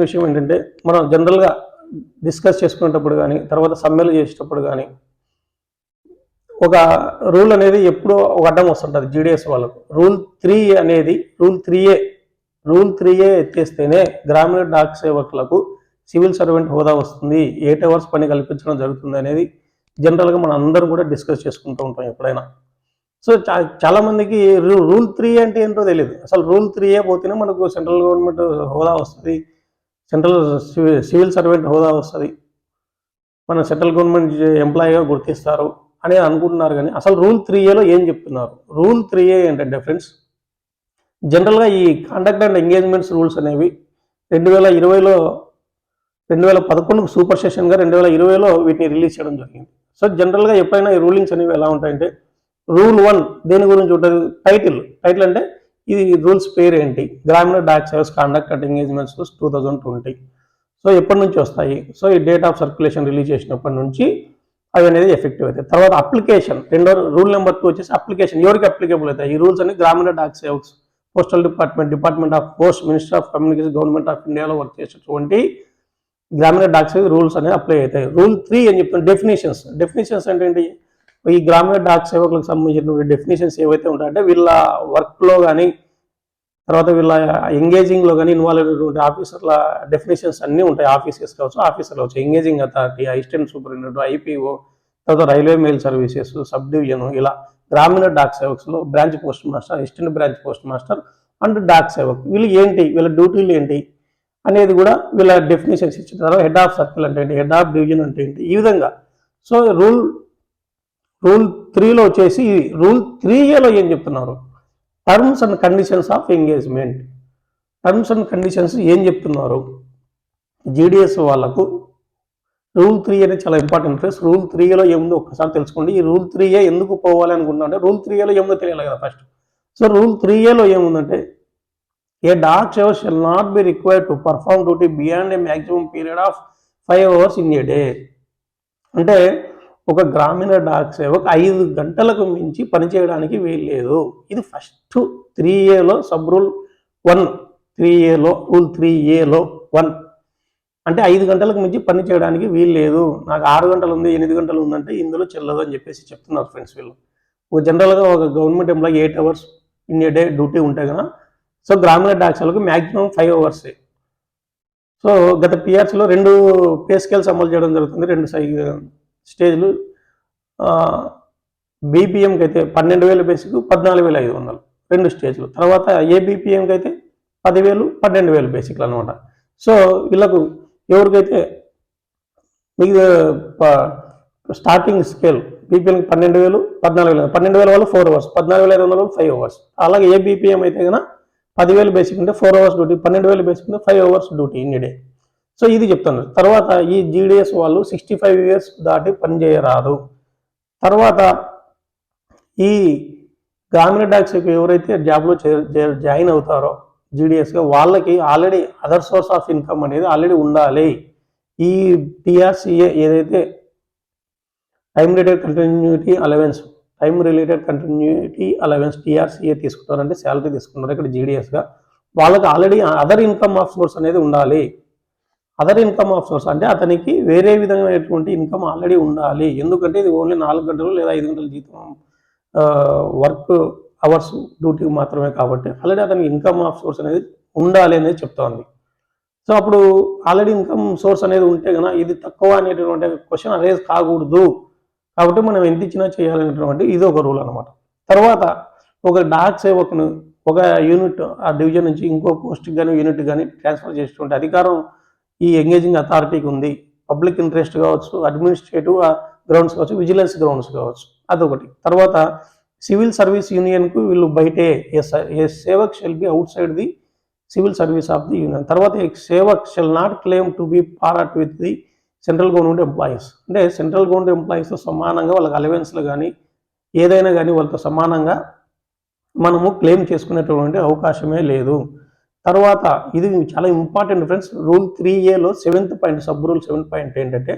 విషయం ఏంటంటే మనం జనరల్గా డిస్కస్ చేసుకునేటప్పుడు కానీ తర్వాత సమ్మెలు చేసేటప్పుడు కానీ ఒక రూల్ అనేది ఎప్పుడో ఒక అడ్డం వస్తుంటుంది జీడిఎస్ వాళ్ళకు. రూల్ త్రీ అనేది rule three A rule three A ఎత్తేస్తేనే Gramin Dak సేవకులకు సివిల్ సర్వెంట్ హోదా వస్తుంది. ఎయిట్ అవర్స్ పని కల్పించడం జరుగుతుంది అనేది జనరల్గా మనం అందరం కూడా డిస్కస్ చేసుకుంటూ ఉంటాం ఎప్పుడైనా. సో చా చాలా రూల్ త్రీ అంటే ఏంటో తెలియదు అసలు రూల్ త్రీ ఏ పోతేనే మనకు సెంట్రల్ గవర్నమెంట్ హోదా వస్తుంది. సెంట్రల్ సివిల్ సర్వెంట్ హోదా వస్తుంది. మన సెంట్రల్ గవర్నమెంట్ ఎంప్లాయీగా గుర్తిస్తారు అని అనుకుంటున్నారు కానీ అసలు రూల్ త్రీ ఏలో ఏం చెప్తున్నారు? రూల్ త్రీ ఏ ఏంటంటే ఫ్రెండ్స్ జనరల్గా ఈ కాండక్ట్ అండ్ ఎంగేజ్మెంట్స్ రూల్స్ అనేవి రెండు వేల ఇరవైలో రెండు వేల పదకొండుకు సూపర్ సెషన్గా రెండు వేల ఇరవైలో వీటిని రిలీజ్ చేయడం జరిగింది. సో జనరల్గా ఎప్పుడైనా ఈ రూలింగ్స్ అనేవి ఎలా ఉంటాయంటే రూల్ వన్ దేని గురించి ఉంటుంది? టైటిల్. టైటిల్ అంటే ఇది రూల్స్ పేరు ఏంటి Gramin Dak service conduct and engagements two thousand twenty. So ఎప్పటి నుంచి వస్తాయి? సో ఈ డేట్ ఆఫ్ సర్క్యులేషన్ రిలీజ్ చేసినప్పటి నుంచి అవి అనేది ఎఫెక్టివ్ అవుతాయి. తర్వాత అప్లికేషన్ రెండో రూల్ నెంబర్ టూ వచ్చేసి అప్లికేషన్. ఎవరికి అప్లికేబుల్ అవుతాయి? ఈ రూల్స్ అన్ని Gramin Dak Sevaks postal department department of post minister of communication government of ఇండియాలో వర్క్ చేసేటువంటి గ్రామీణ డాక్ సేవ రూల్స్ అనేవి అప్లై అవుతాయి. రూల్ త్రీ అని చెప్తాను డెఫినేషన్స్ డెఫినేషన్స్ అంటే ఏంటి? ఈ గ్రామీణ డాక్ సేవకులకు సంబంధించినటువంటి డెఫినేషన్స్ ఏవైతే ఉంటాయంటే వీళ్ళ వర్క్లో కానీ తర్వాత వీళ్ళ ఎంగేజింగ్లో కానీ ఇన్వాల్వ్ అయినటువంటి ఆఫీసర్ల డెఫినేషన్స్ అన్నీ ఉంటాయి. ఆఫీసర్స్ కావచ్చు ఆఫీసర్లు కావచ్చు. Engaging authority assistant superintendent IPO తర్వాత railway mail services sub division ఇలా Gramin Dak సేవక్స్లో branch post master assistant branch post master and Dak Sevak. వీళ్ళు ఏంటి? వీళ్ళ డ్యూటీలు ఏంటి? అనేది కూడా వీళ్ళ డెఫినేషన్స్ ఇచ్చిన తర్వాత హెడ్ ఆఫ్ సర్కిల్ అంటే ఏంటి? హెడ్ ఆఫ్ డివిజన్ అంటే ఏంటి? ఈ విధంగా. సో రూల్ రూల్ త్రీలో వచ్చేసి రూల్ త్రీ ఏలో ఏం చెప్తున్నారు? Terms and conditions of engagement. Terms and conditions ఏం చెప్తున్నారు? జీడిఎస్ వాళ్ళకు రూల్ త్రీ అనేది చాలా ఇంపార్టెంట్ ఫ్రెండ్స్. రూల్ త్రీలో ఏముందో ఒక్కసారి తెలుసుకోండి. ఈ రూల్ త్రీ ఏ ఎందుకు పోవాలి అనుకుంటున్నా అంటే రూల్ త్రీ ఏలో ఏముందో తెలియాలి కదా ఫస్ట్. సో రూల్ త్రీ ఏలో ఏముందంటే a Dak Sevak shall not be required to perform duty beyond a maximum period of five hours in a day అంటే ఒక గ్రామీణ డాక్ సేవకు ఐదు గంటలకు మించి పనిచేయడానికి వీల్లేదు. ఇది ఫస్ట్ త్రీ ఏలో సబ్ రూల్ వన్. త్రీ ఏలో రూల్ త్రీ ఏలో వన్. అంటే ఐదు గంటలకు మించి పని చేయడానికి వీలు లేదు నాకు ఆరు గంటలు ఉంది ఎనిమిది గంటలు ఉందంటే ఇందులో చెల్లదు అని చెప్పేసి చెప్తున్నారు ఫ్రెండ్స్ వీళ్ళు. ఒక జనరల్గా ఒక government employee eight hours in a day duty ఉంటాయి కదా సో గ్రామీణ డాక్టర్లకు మ్యాక్సిమం ఫైవ్ అవర్సే సో గత పిఆర్సీలో రెండు పే స్కేల్స్ అమలు చేయడం జరుగుతుంది రెండు సై స్టేజ్లు బీపీఎంకి అయితే పన్నెండు వేల బేసిక్ పద్నాలుగు వేల ఐదు వందలు రెండు స్టేజ్లు. తర్వాత ఏబీపీఎంకి అయితే పదివేలు పన్నెండు వేలు బేసిక్లు అనమాట సో వీళ్ళకు ఎవరికైతే మీకు స్టార్టింగ్ స్కేల్ బీపీఎంకి పన్నెండు వేలు పద్నాలుగు వేలు పన్నెండు వేల వాళ్ళు ఫోర్ అవర్స్ పద్నాలుగు వేల ఐదు వందలు ఫైవ్ అవర్స్. అలాగే ఏ బీపీఎం అయితే కనుక పదివేలు బేసిక్ ఉంటే ఫోర్ అవర్స్ డ్యూటీ పన్నెండు వేలు బేసిక్ ఉంటే five hours duty in day. So ఇది చెప్తాను. తర్వాత ఈ జీడిఎస్ వాళ్ళు సిక్స్టీ ఫైవ్ ఇయర్స్ దాటి పనిచేయరాదు తర్వాత ఈ గ్రామీణ డాక్స్ ఎవరైతే జాబ్లో జాయిన్ అవుతారో జీడిఎస్గా వాళ్ళకి already other source of income అనేది ఆల్రెడీ ఉండాలి. ఈ టీఆర్సీఏ ఏదైతే time related continuity allowance time related continuity allowance TRCA తీసుకుంటారంటే salary తీసుకుంటారు. ఇక్కడ జీడిఎస్గా వాళ్ళకి already other income of source అనేది ఉండాలి. అదర్ ఇన్కమ్ ఆఫ్ సోర్స్ అంటే అతనికి వేరే విధమైనటువంటి ఇన్కమ్ ఆల్రెడీ ఉండాలి. ఎందుకంటే ఇది ఓన్లీ నాలుగు గంటలు లేదా ఐదు గంటల జీతం వర్క్ అవర్స్ డ్యూటీ మాత్రమే కాబట్టి ఆల్రెడీ అతనికి ఇన్కమ్ ఆఫ్ సోర్స్ అనేది ఉండాలి అనేది చెప్తోంది. సో అప్పుడు ఆల్రెడీ ఇన్కమ్ సోర్స్ అనేది ఉంటే కనుక ఇది తక్కువ అనేటటువంటి క్వశ్చన్ అరేజ్ కాకూడదు. కాబట్టి మనం ఎంత ఇచ్చినా చేయాలనేటువంటి ఇది ఒక రూల్ అనమాట తర్వాత ఒక డాక్ సేవకును ఒక యూనిట్ ఆ డివిజన్ నుంచి ఇంకో పోస్ట్ కానీ యూనిట్ కానీ ట్రాన్స్ఫర్ చేసేటువంటి అధికారం ఈ ఎంగేజింగ్ అథారిటీకి ఉంది. పబ్లిక్ ఇంట్రెస్ట్ కావచ్చు అడ్మినిస్ట్రేటివ్ గ్రౌండ్స్ కావచ్చు విజిలెన్స్ గ్రౌండ్స్ కావచ్చు. అదొకటి. తర్వాత సివిల్ సర్వీస్ యూనియన్కు వీళ్ళు బయటే a Sevak shall be out side the civil service of the union. తర్వాత Sevak shall not claim to be part with the central government employees. అంటే సెంట్రల్ గవర్నమెంట్ ఎంప్లాయీస్తో సమానంగా వాళ్ళకి అలవెన్స్లు కానీ ఏదైనా కానీ వాళ్ళతో సమానంగా మనము క్లెయిమ్ చేసుకునేటటువంటి అవకాశమే లేదు. తర్వాత ఇది చాలా ఇంపార్టెంట్ ఫ్రెండ్స్ రూల్ త్రీ ఏలో seventh point sub rule seventh point ఏంటంటే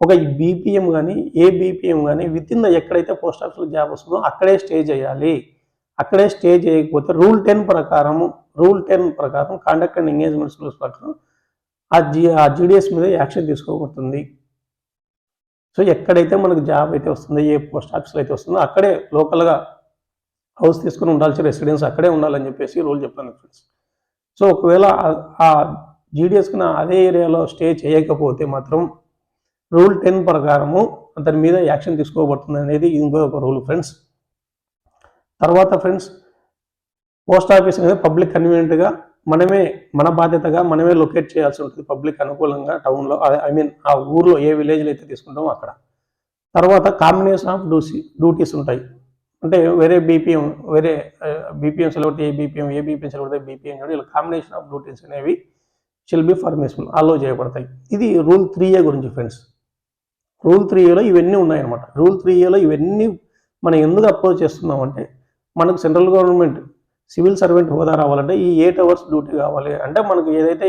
ఒక బీపీఎం కానీ ఏ బీపీఎం కానీ విత్ ఇన్ ద ఎక్కడైతే పోస్ట్ ఆఫీస్లో జాబ్ వస్తుందో అక్కడే స్టే చేయాలి. అక్కడే స్టే చేయకపోతే రూల్ టెన్ ప్రకారము రూల్ టెన్ ప్రకారం కాండక్ట్ అండ్ ఎంగేజ్మెంట్ రూల్స్ ప్రకారం ఆ జీ ఆ జీడిఎస్ మీద యాక్షన్ తీసుకోబడుతుంది. సో ఎక్కడైతే మనకు జాబ్ అయితే వస్తుందో ఏ పోస్ట్ ఆఫీస్లో అయితే వస్తుందో అక్కడే లోకల్గా హౌస్ తీసుకుని ఉండాల్సిన రెసిడెన్స్ అక్కడే ఉండాలని చెప్పేసి రూల్ చెప్పాను ఫ్రెండ్స్ సో ఒకవేళ ఆ- ఆ జీడిఎస్కి అదే ఏరియాలో స్టే చేయకపోతే మాత్రం రూల్ టెన్ ప్రకారము అతని మీద యాక్షన్ తీసుకోబడుతుంది అనేది ఇంకో ఒక రూల్ ఫ్రెండ్స్. తర్వాత ఫ్రెండ్స్ పోస్ట్ ఆఫీస్ అనేది పబ్లిక్ కన్వీనియంట్గా మనమే మన బాధ్యతగా మనమే లొకేట్ చేయాల్సి ఉంటుంది పబ్లిక్ అనుకూలంగా టౌన్లో ఐ మీన్ ఆ ఊర్లో ఏ విలేజ్లో అయితే తీసుకుంటామో అక్కడ. తర్వాత కాంబినేషన్ ఆఫ్ డ్యూసీ డ్యూటీస్ ఉంటాయి. అంటే వేరే బీపీఎం వేరే బీపీఎం సెలవుతే ఏ బీపీఎం ఏ బీపీఎం సెలవుతే బీపీఎం కూడా ఇలా కాంబినేషన్ ఆఫ్ డ్యూటీస్ అనేవి షిల్ బి ఫార్మేషన్ అలో చేయబడతాయి. ఇది రూల్ త్రీ ఏ గురించి ఫ్రెండ్స్ రూల్ త్రీ ఏలో ఇవన్నీ ఉన్నాయన్నమాట. రూల్ త్రీ ఏలో ఇవన్నీ మనం ఎందుకు అప్రోచ్ చేస్తున్నామంటే మనకు సెంట్రల్ గవర్నమెంట్ సివిల్ సర్వెంట్ హోదా రావాలంటే ఈ ఎయిట్ అవర్స్ డ్యూటీ కావాలి. అంటే మనకు ఏదైతే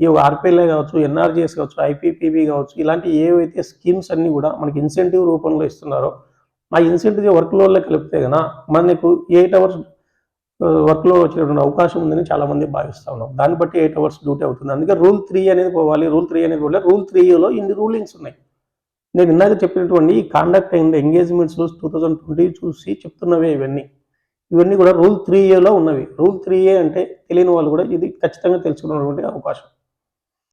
ఈ ఆర్పిఎల్ఏ కావచ్చు ఎన్ఆర్జీఎస్ కావచ్చు ఐపీపీబీ కావచ్చు ఇలాంటి ఏవైతే స్కీమ్స్ అన్నీ కూడా మనకి ఇన్సెంటివ్ రూపంలో ఇస్తున్నారో ఆ ఇన్సెంటివ్ వర్క్ లోడ్లో కలిపితే కనుక మనకు ఎయిట్ అవర్స్ వర్క్లో వచ్చేటువంటి అవకాశం ఉందని చాలా మంది ఉన్నాం దాన్ని బట్టి ఎయిట్ అవర్స్ డ్యూటీ అవుతుంది. అందుకే రూల్ త్రీ అనేది పోవాలి. రూల్ త్రీ అనేది పోవాలి. రూల్ త్రీలో ఇన్ని రూలింగ్స్ ఉన్నాయి. నేను ఇందాక చెప్పినటువంటి ఈ conduct and engagements two thousand twenty చూసి చెప్తున్నవే ఇవన్నీ. ఇవన్నీ కూడా రూల్ త్రీ ఏలో ఉన్నవి. రూల్ త్రీ ఏ అంటే తెలియని వాళ్ళు కూడా ఇది ఖచ్చితంగా తెలుసుకున్నటువంటి అవకాశం.